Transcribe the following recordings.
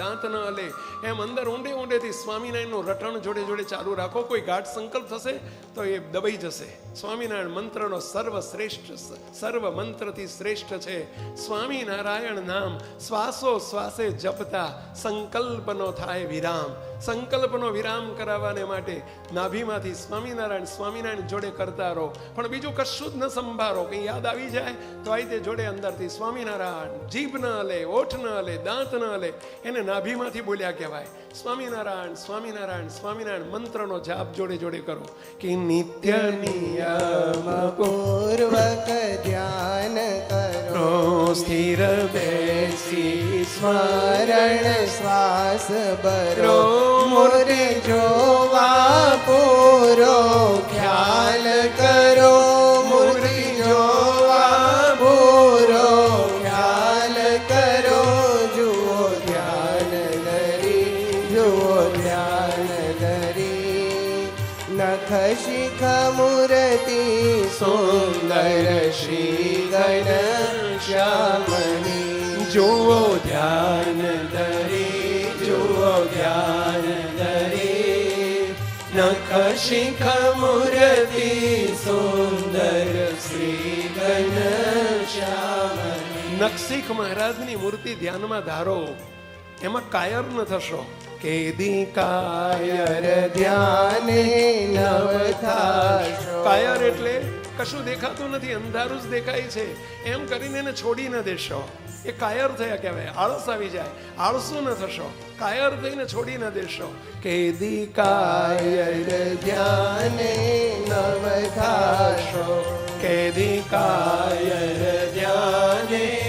દાંત ન હલે એમ અંદર ઊંડે ઊંડેથી સ્વામિનારાયણનું રટણ જોડે જોડે ચાલુ રાખો, કોઈ ગાઢ સંકલ્પ થશે તો એ દબાઈ જશે. સ્વામિનારાયણ મંત્રનો સર્વશ્રેષ્ઠ સર્વ મંત્રથી શ્રેષ્ઠ છે. સ્વામિનારાયણ નામ શ્વાસો શ્વાસે જપતા સંકલ્પનો થાય વિરામ. સંકલ્પનો વિરામ કરાવવાને માટે નાભીમાંથી સ્વામિનારાયણ સ્વામિનારાયણ જોડે કરતા રહો. પણ બીજું કશું જ ન સંભાળો કંઈ યાદ આવી જાય તો આ રીતે જોડે અંદરથી સ્વામિનારાયણ જીભ ન હલે ઓઠ ન હલે દાંત ન હલે એને નાભીમાંથી બોલ્યા કહેવાય. સ્વામિનારાયણ સ્વામિનારાયણ સ્વામિનારાયણ મંત્રનો જાપ જોડે જોડે કરો કે નિત્ય નિયમ પૂર્વક ધ્યાન કરો. સ્થિર બેસી સ્મરણ શ્વાસ બરો મોરે જો નખ સુંદર શ્રી ઘનશ્યામ નખશીખ મહારાજની મૂર્તિ ધ્યાનમાં ધારો. એમાં કાયર ન થશો. કેદી કાયર ધ્યાને નવ થાશો કાયર એટલે કશું દેખાતું નથી, અંધારું જ દેખાય છે. એમ કરીને એને છોડી ન દેશો. એ કાયર થયા કહેવાય. આળસ આવી જાય. આળસુ ન થશો. કાયર થઈને છોડી ન દેશો. કેદી કાયર ધ્યાને નવ થાશો કેદી કાયર ધ્યાને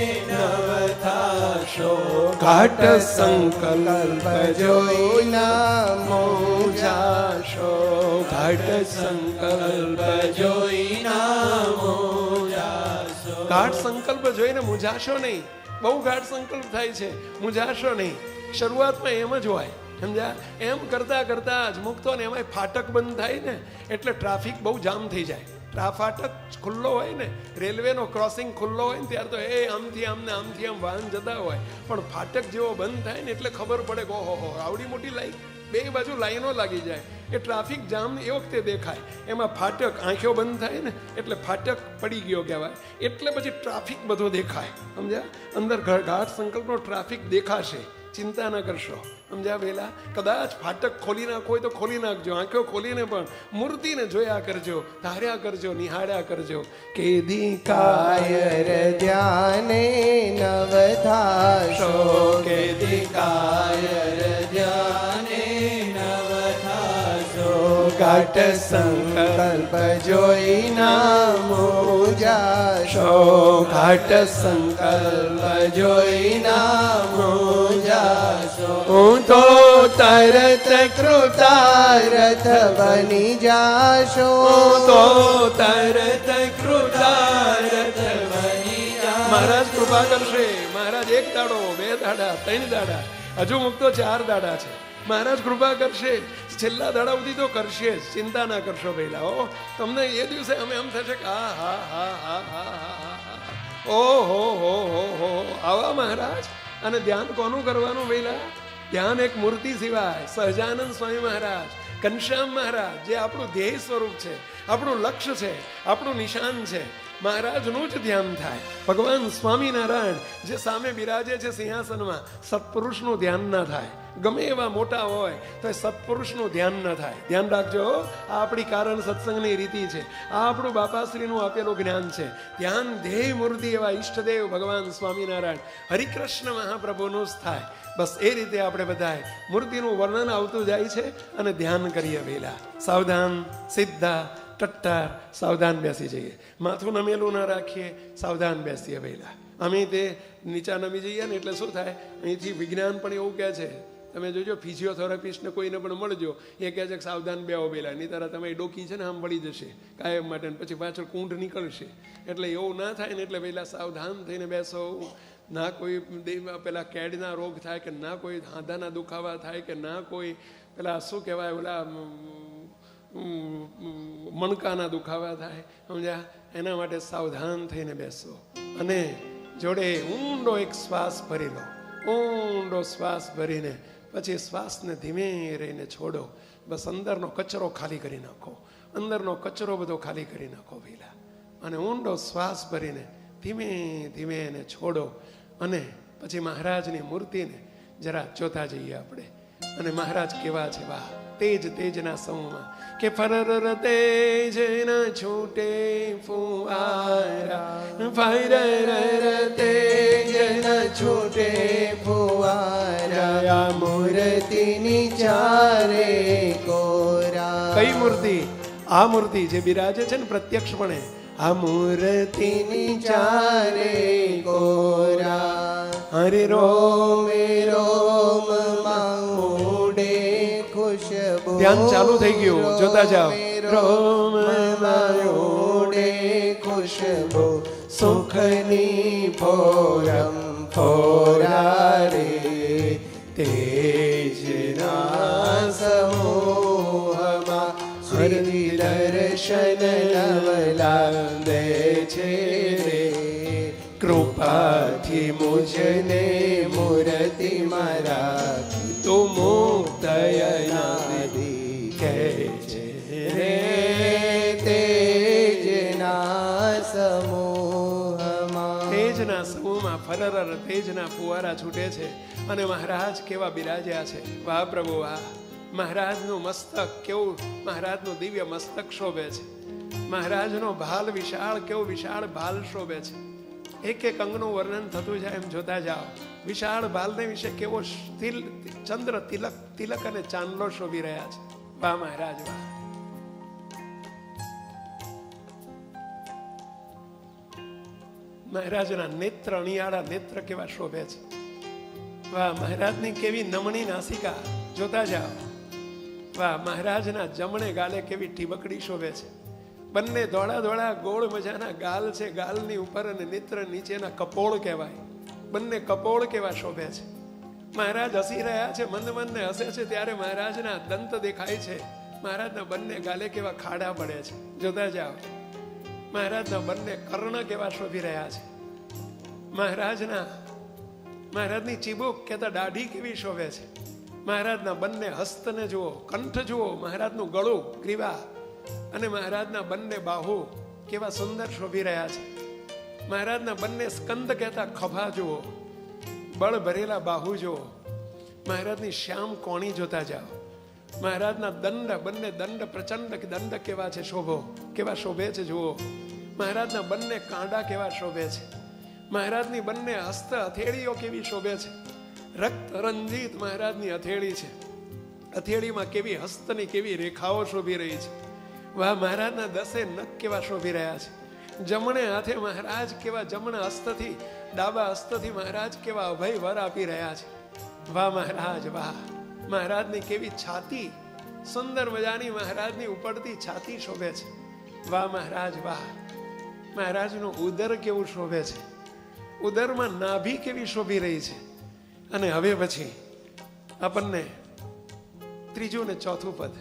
થાશો ઘાટ સંકલ્પ જોઈ નામો જાશો ઘાટ સંકલ્પ જોઈ નામો જાશો ગાઢ સંકલ્પ જોઈને મૂંઝાશો નહીં. બહુ ગાઢ સંકલ્પ થાય છે. મૂંઝાશો નહીં. શરૂઆતમાં એમ જ હોય. સમજ્યા? એમ કરતાં કરતાં જ મૂકતો ને એમાંય ફાટક બંધ થાય ને. એટલે ટ્રાફિક બહુ જામ થઈ જાય. ટ્રા ફાટક ખુલ્લો હોય ને, રેલવેનો ક્રોસિંગ ખુલ્લો હોય ને, ત્યારે તો એ આમથી આમને આમથી આમ વાહન જતા હોય. પણ ફાટક જેવો બંધ થાય ને, એટલે ખબર પડે કે ઓહો આવડી મોટી લાઈન બે બાજુ લાઈનો લાગી જાય. એ ટ્રાફિક જામ એ વખતે દેખાય. એમાં ફાટક આંખો બંધ થાય ને, એટલે ફાટક પડી ગયો કહેવાય. એટલે પછી ટ્રાફિક બધો દેખાય. સમજ્યા? અંદર ઘાટ સંકલ્પનો ટ્રાફિક દેખાશે. ચિંતા ન કરશો. સમજ્યા વેલા કદાચ ફાટક ખોલી નાખો હોય તો ખોલી નાખજો આંખો ખોલીને પણ મૂર્તિને જોયા કરજો ધાર્યા કરજો નિહાળ્યા કરજો. કેદી કાય કાયર ધ્યાને નવ થાશો કેદી કાયર ધ્યાને નવથાસો ઘાટ સંકલ્પ જોઈ નામો જાશો. શો ઘાટ સંકલ્પ જોઈ જાશો હું તો તરત કૃતાર્થ બની જાશો. તો તરત કૃતાર્થ બની મહારાજ કૃપા કરશે. મહારાજ એક દાડો બે દાડા ત્રણ દાડા હજુ મુક્તો ચાર દાડા છે. મહારાજ કૃપા કરશે. છેલ્લા દાડા સુધી તો કરશે જ. ચિંતા ના કરશો પહેલા હો. તમને એ દિવસે અમે એમ થશે કે હા હા હા હા હા હા હા. ઓ હો હો હો હો. આવા મહારાજ? અને ધ્યાન કોનું કરવાનું પહેલાં? ધ્યાન એક મૂર્તિ સિવાય સહજાનંદ સ્વામી મહારાજ, ઘનશ્યામ મહારાજ, જે આપણું ધ્યેય સ્વરૂપ છે, આપણું લક્ષ્ય છે, આપણું નિશાન છે મહારાજનું જ ધ્યાન થાય. ભગવાન સ્વામિનારાયણ જે સામે બિરાજે છે સિંહાસનમાં, સત્પુરુષનું ધ્યાન ના થાય. ગમે એવા મોટા હોય, તો એ સત્પુરુષનું ધ્યાન ન થાય. ધ્યાન રાખજો આ આપણી કારણ સત્સંગની રીતિ છે. આ આપણું બાપાશ્રીનું આપેલું જ્ઞાન છે. ધ્યાન ધ્યેય મૂર્તિ એવા ઈષ્ટદેવ ભગવાન સ્વામિનારાયણ. હરિકૃષ્ણ મહાપ્રભુનું જ થાય. બસ એ રીતે આપણે બધાએ મૂર્તિનું વર્ણન આવતું જાય છે અને ધ્યાન કરીએ વેલા. સાવધાન, સિદ્ધા ટટ્ટાર સાવધાન બેસી જઈએ. માથું નમેલું ન રાખીએ, સાવધાન બેસીએ પહેલાં અમે તે નીચા નમી જઈએ ને એટલે શું થાય? અહીંથી વિજ્ઞાન પણ એવું કહે છે, તમે જોજો, ફિઝિયોથેરાપિસ્ટને કોઈને પણ મળજો, એ કહે છે કે સાવધાન બેહો બેલા નહીં તારા તમારી ડોકી છે ને, આમ વળી જશે, કાયમ માટે પછી પાછળ કુંઢ નીકળશે. એટલે એવું ના થાય ને એટલે પહેલાં સાવધાન થઈને બેસો. ના કોઈ પેલા કેડના રોગ થાય કે ના કોઈ હાંધાના દુખાવા થાય કે ના કોઈ, પેલા શું કહેવાય, ઓલા મણકાના દુખાવા થાય. સમજ્યા? એના માટે સાવધાન થઈને બેસો. અને જોડે ઊંડો એક શ્વાસ ભરી લો. ઊંડો શ્વાસ ભરીને પછી શ્વાસને ધીમે રહીને છોડો. બસ અંદરનો કચરો ખાલી કરી નાખો. અંદરનો કચરો બધો ખાલી કરી નાખો પહેલા અને ઊંડો શ્વાસ ભરીને ધીમે ધીમે એને છોડો. અને પછી મહારાજની મૂર્તિને જરા જોતા જઈએ આપણે. અને મહારાજ કેવા છે, વાહ. તેજ તેજના સમૂહમાં કે ફરર તેજ ન છૂટે ફુવારા. ફરર તેજ ન છૂટે ફુવારા. મૂર્તિની ચારે કોરા. કઈ મૂર્તિ? આ મૂર્તિ જે બિરાજે છે ને પ્રત્યક્ષપણે. આ મૂર્તિની તેની ચારે કોરા. હરે રોમ રોમે ધ્યાન ચાલુ થઈ ગયું. જોતા જાઓ. રોમ માઉડે ખુશબો સુખની ફોરમ ફોરા રે તેજના સમોહમાં શ્રી દર્શન નવલાંદે છે રે કૃપાથી મુજને તેજના ફરરર ફરર તેજના ફુવારા છૂટે છે અને મહારાજ કેવા બિરાજ્યા છે. વાહ પ્રભુ, વાહ. મહારાજનું મસ્તક કેવું, મહારાજનું દિવ્ય મસ્તક શોભે છે. મહારાજનો ભાલ વિશાળ, કેવો વિશાળ ભાલ શોભે છે. એક એક અંગનું વર્ણન થતું જાય એમ જોતા જાઓ. વિશાળ ભાલને વિશે કેવો તિલ, ચંદ્ર તિલક તિલક અને ચાંદલો શોભી રહ્યા છે. વાહ મહારાજ, વાહ. મહારાજના નેત્ર, અણિયાળા નેત્ર કેવા શોભે છે. વાહ, મહારાજની કેવી નમણી નાસિકા, જોતા જાઓ. વાહ, મહારાજના જમણે ગાલે કેવી ટીબકડી શોભે છે. બંને ધોળા ધોળા ગોળ મજાના ગાલ છે, ગાલની ઉપર અને નેત્ર નીચેના કપોળ કહેવાય. બંને કપોળ કેવા શોભે છે. મહારાજ હસી રહ્યા છે મંદ મનને હસે છે, ત્યારે મહારાજના દંત દેખાય છે. મહારાજના બંને ગાલે કેવા ખાડા પડે છે. જોતા જાઓ. મહારાજના બંને કર્ણ કેવા શોભી રહ્યા છે. મહારાજના, મહારાજની ચીબુક કહેતા દાઢી કેવી શોભે છે? મહારાજના બંને હસ્તને જુઓ, કંઠ જુઓ, મહારાજનું ગળું ગ્રીવા અને મહારાજના બંને બાહુ કેવા સુંદર શોભી રહ્યા છે. મહારાજના બંને સ્કંદ કહેતા ખભા જુઓ, બળ ભરેલા બાહુ જુઓ, મહારાજની શ્યામ કોણી જોતા જાઓ. મહારાજના દંડ, બંને દંડ પ્રચંડ દંડ કેવા છે શોભો? કેવા શોભે છે જુઓ? મહારાજના બંને કાંડા કેવા શોભે છે? મહારાજની બંને હસ્ત હથેળીઓ કેવી શોભે છે? રક્ત રંજીત મહારાજની હથેળી છે. હથેળીમાં કેવી હસ્તની કેવી રેખાઓ શોભી રહી છે? વાહ, મહારાજના દસે નખ કેવા શોભી રહ્યા છે. જમણે હાથે મહારાજ કેવા જમણા હસ્તથી, ડાબા હસ્તથી મહારાજ કેવા અભય વર આપી રહ્યા છે. વાહ, મહારાજ, વાહ. મહારાજની કેવી છાતી સુંદર મજાની મહારાજની ઉપડતી છાતી શોભે છે. વાહ મહારાજ વાહ. મહારાજનું ઉદર કેવું શોભે છે. ઉદરમાં નાભી કેવી શોભી રહી છે. અને હવે પછી આપણને ત્રીજું ને ચોથું પદ.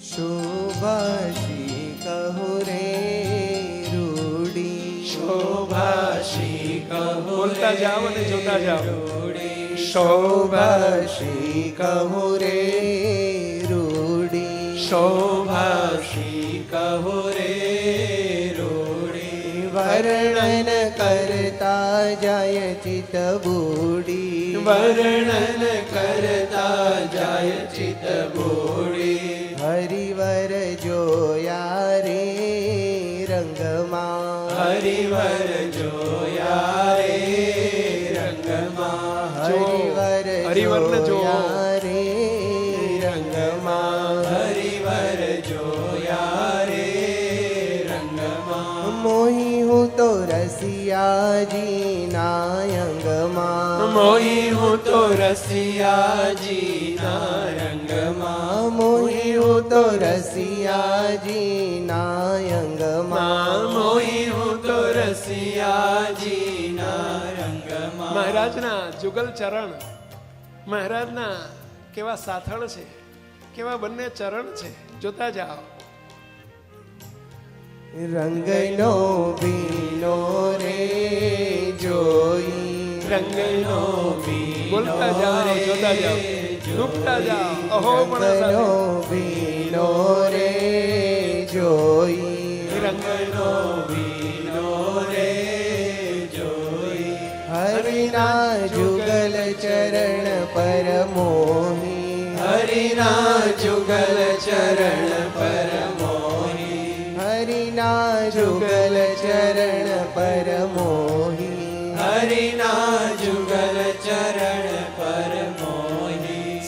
શોભાશી કહો રે રૂડી. શોભાશી કહો બોલતા જાઓ અને જોતા જાઓ. શોભાશી કહો રે રૂડી શોભાશી કહો રે રૂડી વર્ણન કરતા જાય ચિત બુડી વર્ણન કરતા જાય ચિત બુડી હરિવર જોયા રે રંગમાં હરિવર હરિવર જો. રે રંગમાં. હરિવર જોયા રે રંગમાં. મોહી હું તો રસિયાજી નાયંગમાં. મોહી હું તો રસિયાજી ના રંગમાં મોહી હું તો રસિયાજી નાયંગમાં. મોહી હું તો રસિયાજી નારંગમાં મહારાજના જુગલ ચરણ. મહારાજના કેવા સાથળ છે કેવા બંને ચરણ છે જોતા જાઓ. રંગનો ભીનો રે જોઈ. રંગનો બોલતા જાઓ જોતા જાઓ. ડૂબતા જાઓ. અહો પણ રંગનો સાથે. રે જોઈ. રંગનો હરિના જુગલ ચરણ પર મોહી. હરિના જુગલ ચરણ પર મોહી.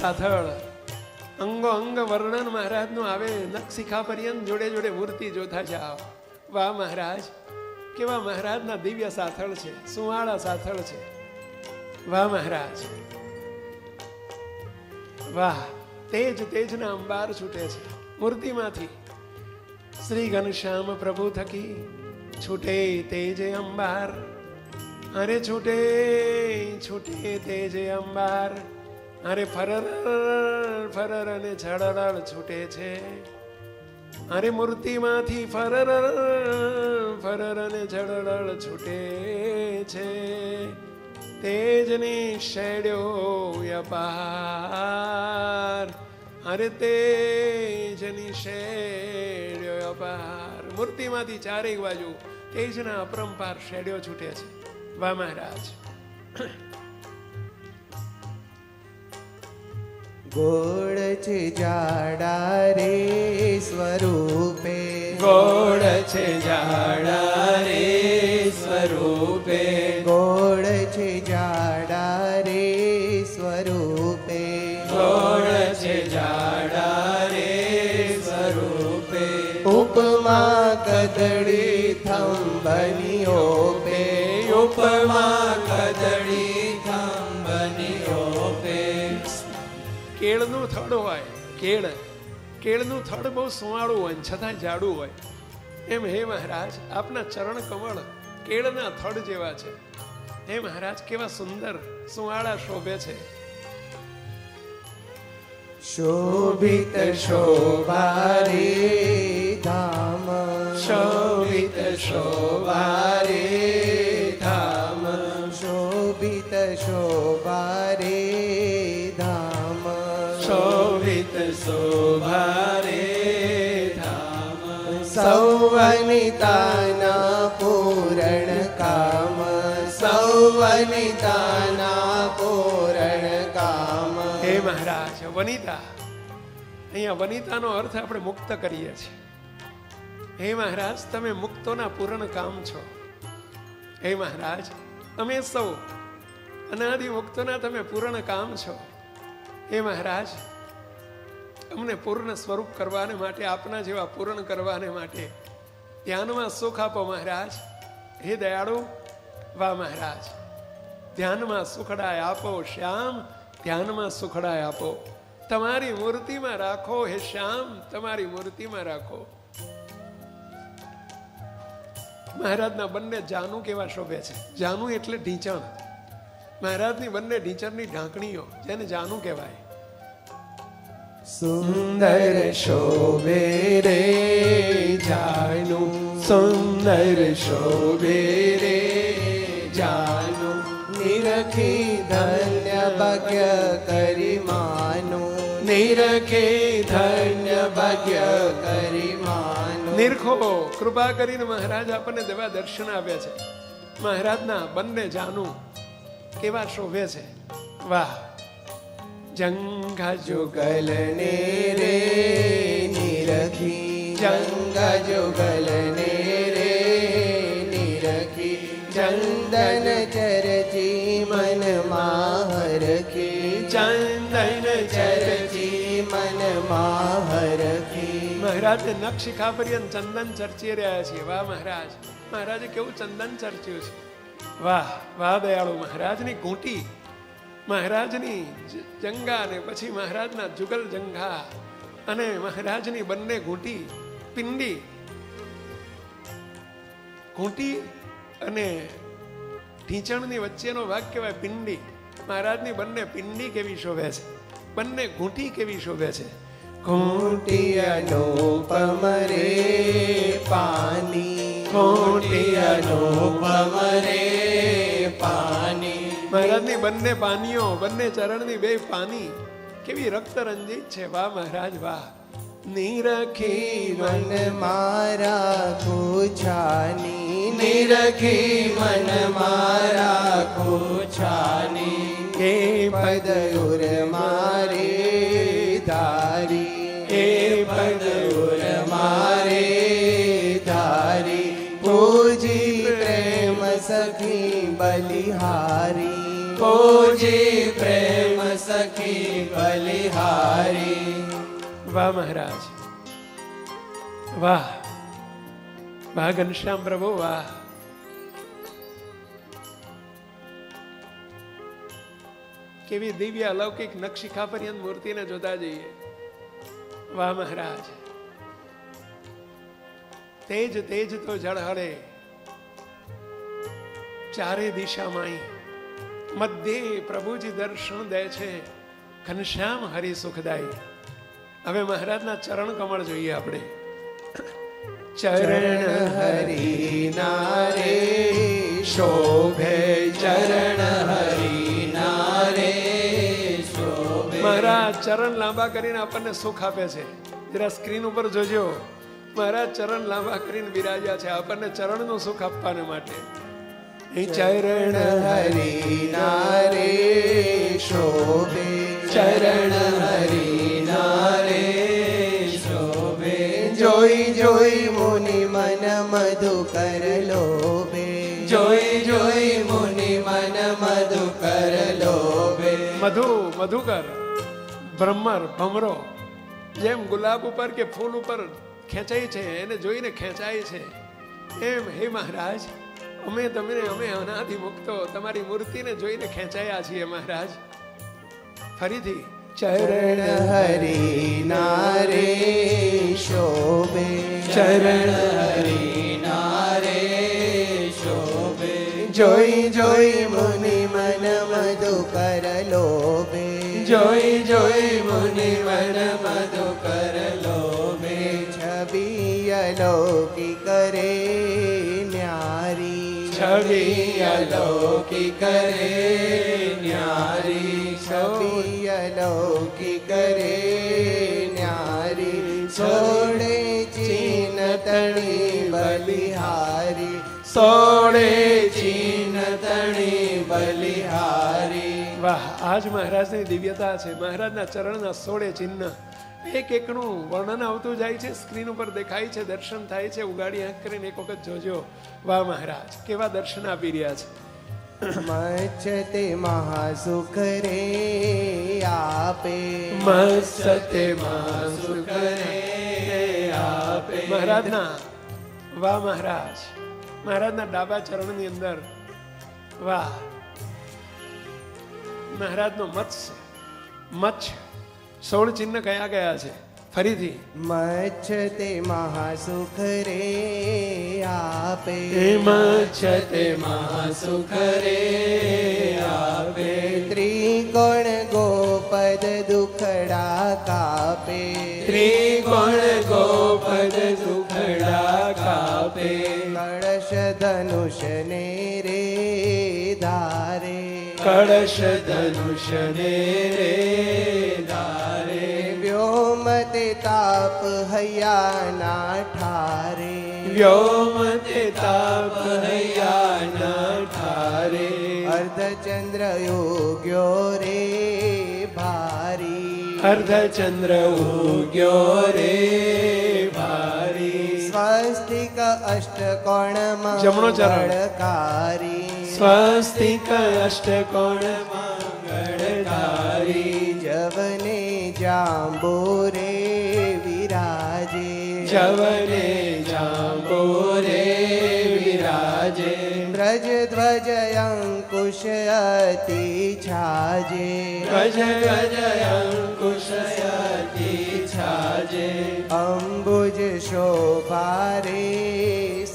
સાથળ. અંગો અંગ વર્ણન મહારાજનું આવે નખશિખા પર્યંત જોડે જોડે મૂર્તિ જોતા જાઓ. વાહ મહારાજ, કેવા મહારાજના દિવ્ય સાથળ છે, સુવાળા સાથળ છે. વાહ મહારાજ. વાહ, તેજ તેજના અંબાર છૂટે છે, મૂર્તિમાંથી. શ્રી ઘનશ્યામ પ્રભુ થકી છૂટે તેજ અંબાર. અરે છૂટે છૂટે તેજે અંબાર. અરે ફરર ફરર અને છડળ છૂટે છે. અરે મૂર્તિમાંથી ફરર ફરર અને છડળ છૂટે છે. તેજની શેડ્યો અપાર. અરે તેજની શેડ્યો અપાર. મૂર્તિમાંથી ચારેક બાજુ તેજના અપરંપાર શેડ્યો છૂટે છે. વા મહારાજ. ગોળ છે જાડા રે સ્વરૂપે. ગોળ છે જાડા રે સ્વરૂપે. ગોળ છે જાડા રે સ્વરૂપે. ગોળ છે જાડા રે સ્વરૂપે. ઉપમા કદળી થંભનીઓ પે ઉપમા કદળી થડ હોય કેળ. કેળનું થડ બહુ સુવાળું હોય છતાં જાડું હોય. એમ હે મહારાજ આપના ચરણ કમળ કેળના થડ જેવા છે. હે મહારાજ કેવા સુંદર સુવાળા શોભે છે. શોભિત શોભારે ધામ. શોભિત શોભારે ધામ. શોભિત શોભા સૌવનિતાના પૂરણ કામ સૌવનિતાના પૂરણ કામ હે મહારાજ વનિતા અહીંયા વનિતાનો અર્થ આપણે મુક્ત કરીએ છીએ. હે મહારાજ, તમે મુક્તોના પૂર્ણ કામ છો. હે મહારાજ અમે સૌ અનાદિ મુક્તોના તમે પૂર્ણ કામ છો. હે મહારાજ, અમને પૂર્ણ સ્વરૂપ કરવાને માટે, આપના જેવા પૂર્ણ કરવાને માટે ધ્યાનમાં સુખ આપો મહારાજ. હે દયાળુ, વાહ મહારાજ. ધ્યાનમાં સુખડાય આપો શ્યામ, ધ્યાનમાં સુખડાય આપો. તમારી મૂર્તિમાં રાખો હે શ્યામ, તમારી મૂર્તિમાં રાખો. મહારાજના બંને જાનુ કેવા શોભે છે? જાનુ એટલે ઢીંચણ. મહારાજની બંને ઢીંચણની ઢાંકણીઓ, જેને જાનું કહેવાય. સુંદર શોભે રે જાનું સુંદર શોભે રે જાનુ નિરખી ધન્ય ભગ્ય કરી માનું નિરખે ધન્ય ભાગ્ય કરી માનું નિરખો કૃપા કરીને મહારાજ આપણને દેવા દર્શન આપ્યા છે. મહારાજના બંને જાનુ કેવા શોભે છે? વાહ. જંઘા જુગલ ને રે નિરખી જંગ જુગલ ને રે નિરખી ચંદન ચરચી મન માહરખી ચંદન ચરચી મન માહરખી મહારાજ નખશિખા પર્યંત ચંદન ચર્ચી રહ્યા છે વાહ મહારાજ. મહારાજે કેવું ચંદન ચર્ચ્યું છે. વાહ વાહ દયાળુ મહારાજની ઘૂંટી મહારાજની જંગા ને પછી મહારાજના જુગલ જંગા અને મહારાજની બંને ઘૂંટી પિંડી. ઘૂંટી અને ઢીંચણની વચ્ચેનો ભાગ કહેવાય પિંડી. મહારાજની બંને પિંડી કેવી શોભે છે? બંને ઘૂંટી કેવી શોભે છે? ઘૂંટી અનુપમ રે પાની ઘૂંટી અનુપમ રે મહારાજની બંને પાનીઓ બંને ચરણની બે પાની. કેવી રક્ત રંજિત છે. વાહ મહારાજ વાહ. નિરખી મન મારા કુછાની નિરખી મન મારા કુછાની એ પદયુર મારે ધારી. એ પદયુર મારે ધારી. પૂજી પ્રેમ સખી બલિહારી. પૂજી પ્રેમ સખી બલિહારી વાહ મહારાજ વાહ વાહ ઘનશ્યામ પ્રભુ વાહ કેવી દિવ્ય અલૌકિક નક્ષિકા પર્યંત મૂર્તિને જોતા જઈએ વાહ મહારાજ તેજ તેજ તો ઝળહળે ચારે દિશામાં મધ્યે પ્રભુજી દર્શન દે છે. ઘનશ્યામ હરિ સુખદાય. હવે મહારાજના ચરણ કમળ જોઈએ આપણે. ચરણ હરિ નારે શોભે ચરણ હરિના નારે મહારાજ ચરણ લાંબા કરીને આપણને સુખ આપે છે. જરા સ્ક્રીન ઉપર જોજો. મહારાજ ચરણ લાંબા કરીને બિરાજ્યા છે. આપણને ચરણનું સુખ આપવાને માટે. ચરણ હરિના રે શોભે. ચરણ હરિના રે શોભે. જોઈ જોઈ મુનિ મન મધુકર લોભે. જોઈ જોઈ મુનિ મન મધુકર લોભે. મધુ મધુકર બ્રહ્મર ભમરો જેમ ગુલાબ ઉપર કે ફૂલ ઉપર ખેંચાય છે એને જોઈને ખેંચાય છે. એમ હે મહારાજ અમે તમને અમે અનાદિ મુક્તો તમારી મૂર્તિને જોઈને ખેંચાયા છીએ મહારાજ. ફરીથી ચરણ હરિના નારે શોભે. ચરણ હરિના નારે શોભે. જોઈ જોઈ મુનિ મન મધુ કર લોભે. જોઈ જોઈ મુનિ મન મધુ કર લોભે. છબી અલૌકી અલૌકી કરે ન્યારી છબી અલૌકી કરે ન્યારી સોડે ચીન તણી બલિહારી સોડે ચીન તણી બલિહારી વાહ આજ મહારાજની દિવ્યતા છે. મહારાજના ચરણના સોળે ચિહ્ન. એક એકનું વર્ણન આવતું જાય છે સ્ક્રીન ઉપર દેખાય છે દર્શન થાય છે ઉગાડી આંખ કરીને એક વખત જોજો. વાહ મહારાજ કેવા દર્શન આપી રહ્યા છે. મચતે મહાસુખ રે આપે. મચતે મહાસુખ રે આપે. મહારાજના વાહ મહારાજ મહારાજના ડાબા ચરણની અંદર વાહ. મહારાજનો મત્સ્ય મચ્છ સોળ ચિહ્ન કયા કયા છે? ફરીથી. મચ્છતે મહાસુખ રે આપે. મચ્છતે મહાસુખ રે આપે. ત્રિકોણ ગોપદ દુખડા કાપે. ત્રિકોણ ગોપદ દુખડા કાપે. કળશ ધનુષ ને રે ધારે. કળશ ધનુષ ને રે ધારે વ્યોમતે તાપ હૈયાના ઠારે. વ્યોમ તે તાપ હૈયાના ઠારે. અર્ધચંદ્ર યોગ્યો રે ભારી. અર્ધચંદ્ર ઉગ્યો રે ભારી. સ્વસ્તિક અષ્ટકોણ જમણો ચરણ. સ્વસ્તિક અષ્ટકોણ મંગળકારી. જાંબોરે વિરાજે. જવને જાંબોરે વિરાજે. બ્રજ ધ્વજ અંકુશ અતિ છાજે. બ્રજ ધ્વજ અંકુશ અતિ છાજે. અંબુજ શોભારે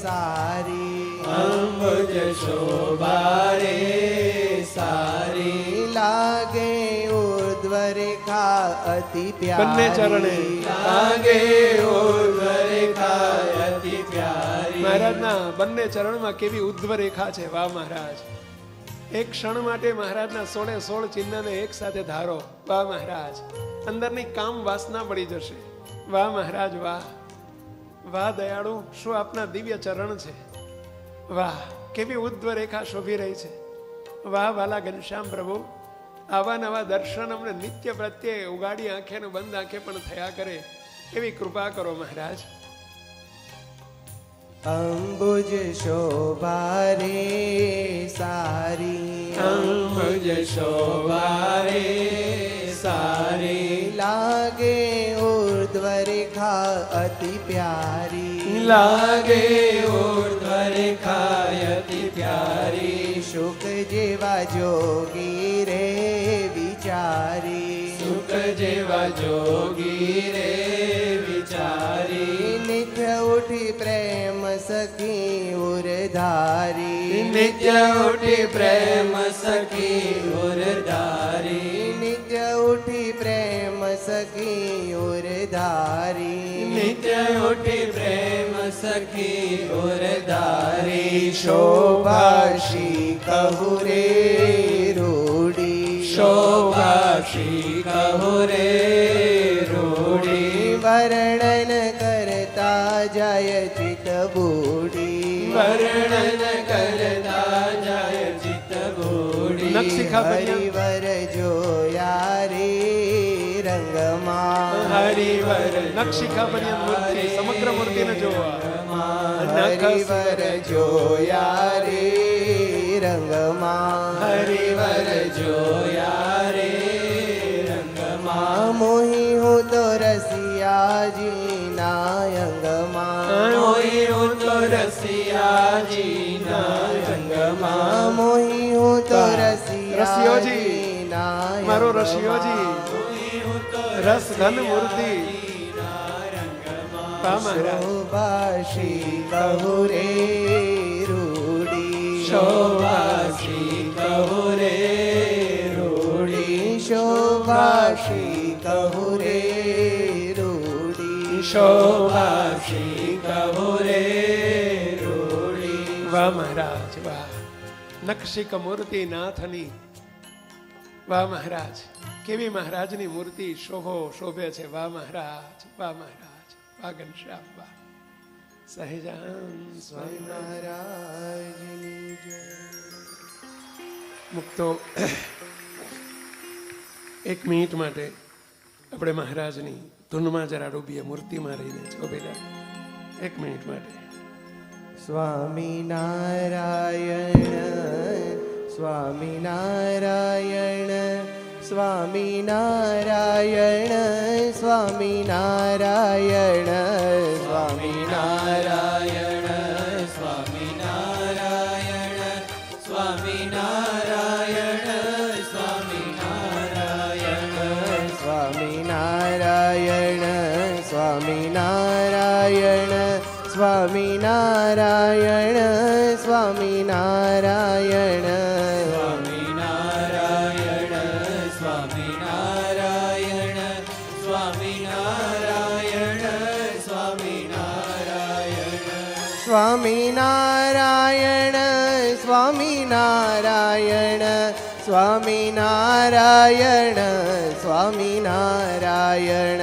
સારી. અંબુજ શોભારે અતિ પ્યારી ચરણે। લાગે અતિ પ્યારી। મહારાજના બંને ચરણમાં કેવી ઉદ્ધવ રેખા છે વાહ મહારાજ. એક ક્ષણ માટે મહારાજના સોળે સોળ ચિહ્નને એક સાથે ધારો વાહ મહારાજ. અંદરની કામ વાસના પડી જશે. વાહ મહારાજ વાહ. વાહ દયાળુ શું આપના દિવ્ય ચરણ છે? વાહ કેવી ઉદ્ધવ રેખા શોભી રહી છે. વાહ વાલા ઘનશ્યામ પ્રભુ. આવા નવા દર્શન અમને નિત્ય પ્રત્યે ઉગાડી આંખે ને બંધ આંખે પણ થયા કરે એવી કૃપા કરો મહારાજ. અંબુજ શોભારે સારી. અંબુજ શોભારે સારી. લાગે ઉર્ધ્વરેખા અતિ પ્યારી. લાગે ઉર્ધ્વરેખાયતિ પ્યારી. શુક જેવા જોગી રે વિચારી. સુખ જેવા જોગી રે વિચારી. નિત્ય ઉઠી પ્રેમ સખી ઉરધારી. નિત્ય ઉઠી પ્રેમ સખી ઉરધારી. નિત્ય ઉઠી પ્રેમ સખી ઉરધારી. નિત્ય ઉઠી પ્રેમ સખી ઉરધારી. શોભાશી કહુરે રૂડી. રૂડી શોભાશી કહો રે રૂડી વર્ણન કરતા જાય ચિત બૂડી વર્ણન કરતા જાય ચિત બૂડી હરિવર જોયા રે રંગમાં હરિવર નક્ષિખા પર્યંત મૂર્તિ સમગ્ર મૂર્તિને જોવા હરિવર જોયા રે રંગમાં હરિવર જોયા રસિયાજી નાયંગમાં મોહી હું તો રસિયાજીના રંગમાં મોહી હું તો રસિયોજી. રસિયાજી મારો રશિયોજી રસ ઘન મૂર્તિ વાહ મહારાજ શોભાશી કહુ રે રૂડી શોભાશી કહો રે રૂડી શોભાશી કહુ રે રૂડી શોભાશી કહો રે રૂડી વાહ મહારાજ વાહ નક્ષિક મૂર્તિ નાથની. વાહ મહારાજ, કેવી મહારાજની મૂર્તિ? શોભો, શોભે છે. વાહ મહારાજ વાહ મહારાજ વાહ ઘનશ્યામ વાહ સહેજાન સ્વામી મહારાજ મુક્તો એક મિનિટ માટે આપણે મહારાજની ધૂનમાં જરા ડૂબીએ, મૂર્તિમાં રહીને છો બેટા એક મિનિટ માટે. સ્વામી નારાયણ સ્વામી નારાયણ સ્વામી નારાયણ સ્વામી નારાયણ સ્વામિનારાયણ સ્વામિનારાયણ સ્વામિનારાયણ સ્વામિનારાયણ સ્વામિનારાયણ સ્વામિનારાયણ સ્વામિનારાયણ સ્વામિનારાયણ સ્વામિનારાયણ સ્વામિનારાયણ